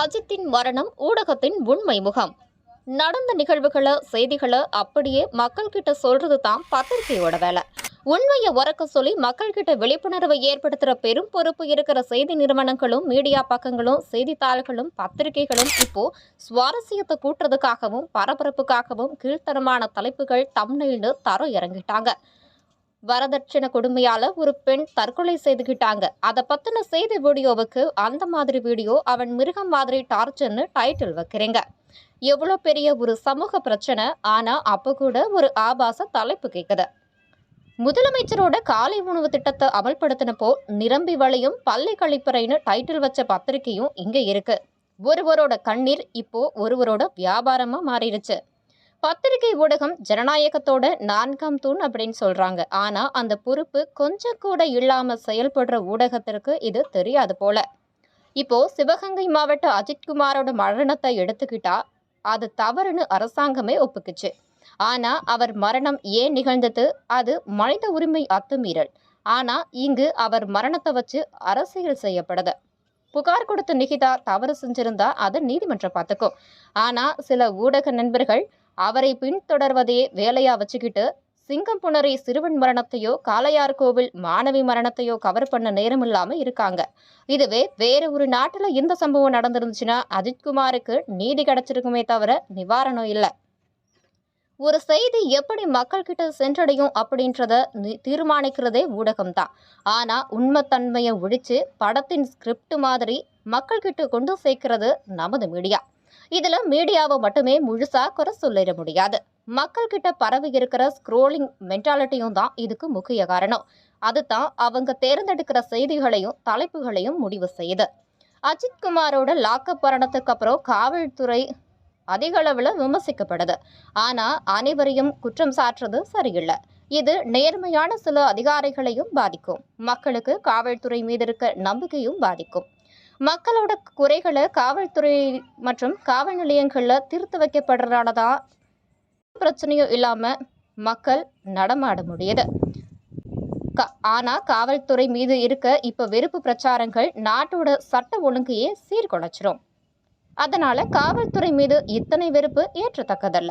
அஜித்தின் மரணம் ஊடகத்தின் உண்மை முகம். நடந்த நிகழ்வுகளை செய்திகளை அப்படியே மக்கள்கிட்ட சொல்றது தான் பத்திரிகையோட வேலை. உண்மையை உறக்க சொல்லி மக்கள்கிட்ட விழிப்புணர்வை ஏற்படுத்துகிற பெரும் பொறுப்பு இருக்கிற செய்தி நிறுவனங்களும் மீடியா பக்கங்களும் செய்தித்தாள்களும் பத்திரிகைகளும் இப்போ சுவாரஸ்யத்தை கூட்டுறதுக்காகவும் பரபரப்புக்காகவும் கீழ்த்தரமான தலைப்புகள் தம்னெயில்னு தரம் இறங்கிட்டாங்க. வரதட்சணை கொடுமையால ஒரு பெண் தற்கொலை செய்துக்கிட்டாங்க அதை பத்தின செய்தி வீடியோவுக்கு அந்த மாதிரி வீடியோ அவன் மிருகம் மாதிரி டார்ச்சர்னு டைட்டில் வைக்கிறீங்க. எவ்வளோ பெரிய ஒரு சமூக பிரச்சனை ஆனா அப்போ கூட ஒரு ஆபாச தலைப்பு கேட்குது முதலமைச்சரோட காலை உணவு திட்டத்தை அமல்படுத்தினப்போ நிரம்பி வழியும் பள்ளி கழிப்பறைன்னு டைட்டில் வச்ச பத்திரிக்கையும் இங்கே இருக்கு. ஒருவரோட கண்ணீர் இப்போ ஒருவரோட வியாபாரமாக மாறிடுச்சு. பத்திரிகை ஊடகம் ஜனநாயகத்தோட நான்காம் தூண் அப்படின்னு சொல்றாங்க. ஆனா அந்த பொறுப்பு கொஞ்சம் கூட இல்லாம செயல்படுற ஊடகத்திற்கு இது தெரியாது போல. இப்போ சிவகங்கை மாவட்ட அஜித்குமாரோட மரணத்தை எடுத்துக்கிட்டா அது தவறுன்னு அரசாங்கமே ஒப்புக்குச்சு. ஆனா அவர் மரணம் ஏன் நிகழ்ந்தது? அது மனித உரிமை அத்துமீறல். ஆனா இங்கு அவர் மரணத்தை வச்சு அரசியல் செய்யப்படுது. புகார் கொடுத்த நிகிதா தவறு செஞ்சிருந்தா அதை நீதிமன்றம் பார்த்துக்கும். ஆனா சில ஊடக நண்பர்கள் அவரை பின்தொடர்வதையே வேலையா வச்சுக்கிட்டு சிங்கம் புணரி சிறுவன் மரணத்தையோ காளையார் கோவில் மாணவி மரணத்தையோ கவர் பண்ண நேரம் இல்லாம இருக்காங்க. இதுவே வேற ஒரு நாட்டுல இந்த சம்பவம் நடந்திருந்துச்சுன்னா அஜித்குமாருக்கு நீதி கிடைச்சிருக்குமே தவிர நிவாரணம் இல்லை. ஒரு செய்தி எப்படி மக்கள்கிட்ட சென்றடையும் அப்படின்றத நி- தீர்மானிக்கிறதே ஊடகம் தான் ஆனா உண்மைத்தன்மையை ஒழிச்சு படத்தின் ஸ்கிரிப்ட் மாதிரி மக்கள்கிட்ட கொண்டு சேர்க்கிறது நமது மீடியா. இதுல மீடியாவை மட்டுமே முழுசா குறை சொல்லிட முடியாது. மக்கள்கிட்ட பரவி இருக்கிற ஸ்க்ரோலிங் மென்டாலிட்டியும் தான் இதுக்கு முக்கிய காரணம். அதுதான் அவங்க தேர்ந்தெடுக்கிற செய்திகளையும் தலைப்புகளையும் முடிவு செய்யுது. அஜித் குமாரோட லாக்கப் மரணத்துக்கு அப்புறம் காவல்துறை அதிக அளவில் விமர்சிக்கப்படுது. ஆனா அனைவரையும் குற்றம் சாட்டுறது சரியில்லை. இது நேர்மையான சில அதிகாரிகளையும் பாதிக்கும். மக்களுக்கு காவல்துறை மீது இருக்க நம்பிக்கையும் பாதிக்கும். மக்களோட குறைகளை காவல்துறை மற்றும் காவல் நிலையங்களில் தீர்த்து வைக்கப்படுறதால தான் பிரச்சனையும் இல்லாமல் மக்கள் நடமாட முடியுது. க- ஆனால் காவல்துறை மீது இருக்க இப்போ வெறுப்பு பிரச்சாரங்கள் நாட்டோட சட்ட ஒழுங்கையே சீர்குலைச்சிரும். அதனால காவல்துறை மீது இத்தனை வெறுப்பு ஏற்றத்தக்கதல்ல.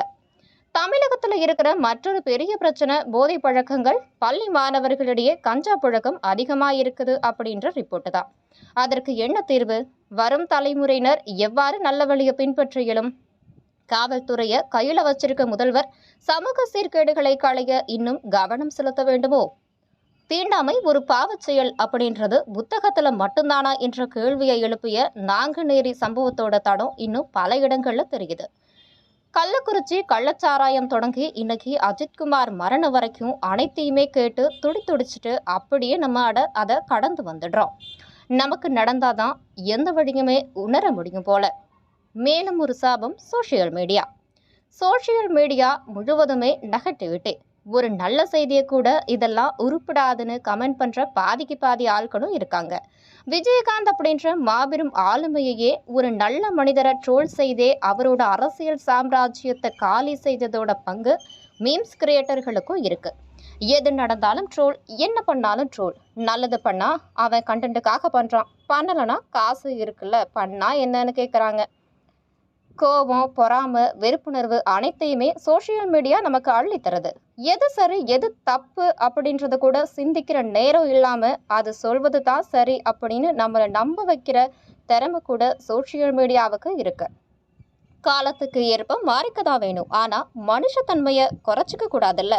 தமிழகத்தில் இருக்கிற மற்றொரு பெரிய பிரச்சனை போதை பழக்கங்கள். பள்ளி மாணவர்களிடையே கஞ்சா புழக்கம் அதிகமாக இருக்குது அப்படின்ற ரிப்போர்ட்டு தான். அதற்கு என்ன தீர்வு? வரும் தலைமுறையினர் எவ்வாறு நல்ல வழியை பின்பற்ற இயலும் காவல்துறையை கையில் வச்சிருக்க முதல்வர் சமூக சீர்கேடுகளை களைய இன்னும் கவனம் செலுத்த வேண்டுமோ? தீண்டாமை ஒரு பாவச் செயல் அப்படின்றது புத்தகத்துல மட்டும்தானா என்ற கேள்வியை எழுப்பிய நாங்குநேரி சம்பவத்தோட தடம் இன்னும் பல இடங்கள்ல தெரியுது. கள்ளக்குறிச்சி கள்ளச்சாராயம் தொடங்கி இன்னைக்கு அஜித்குமார் மரணம் வரைக்கும் அனைத்தையுமே கேட்டு துடி துடிச்சிட்டு அப்படியே நம்ம அட அதை கடந்து வந்துடுறோம். நமக்கு நடந்தாதான் எந்த வழியுமே உணர முடியும் போல. மேலும் ஒரு சாபம் சோஷியல் மீடியா சோஷியல் மீடியா முழுவதுமே நெகட்டிவிட்டி ஒரு நல்ல செய்தியை கூட இதெல்லாம் உருப்படாதுன்னு கமெண்ட் பண்ணுற பாதிக்கு பாதி ஆட்களும் இருக்காங்க. விஜயகாந்த் அப்படின்ற மாபெரும் ஆளுமையையே ஒரு நல்ல மனிதரை ட்ரோல் செய்தே அவரோட அரசியல் சாம்ராஜ்யத்தை காலி செய்ததோட பங்கு மீம்ஸ் கிரியேட்டர்களுக்கும் இருக்குது எது நடந்தாலும் ட்ரோல் என்ன பண்ணாலும் ட்ரோல் நல்லது பண்ணால் அவன் கண்டென்ட்டுக்காக பண்ணுறான் பண்ணலைன்னா காசு இருக்குல்ல பண்ணால் என்னன்னு கேட்குறாங்க கோபம் பொறாமை வெறுப்புணர்வு அனைத்தையுமே சோஷியல் மீடியா நமக்கு அள்ளி தருது. எது சரி எது தப்பு அப்படின்றத கூட சிந்திக்கிற நேரம் இல்லாம அது சொல்வது தான் சரி அப்படின்னு நம்மளை நம்ப வைக்கிற திறமை கூட சோஷியல் மீடியாவுக்கு இருக்கு. காலத்துக்கு ஏற்ப மாறிக்க தான் வேணும். ஆனா மனுஷத்தன்மையை குறைச்சிக்க கூடாதுல்ல.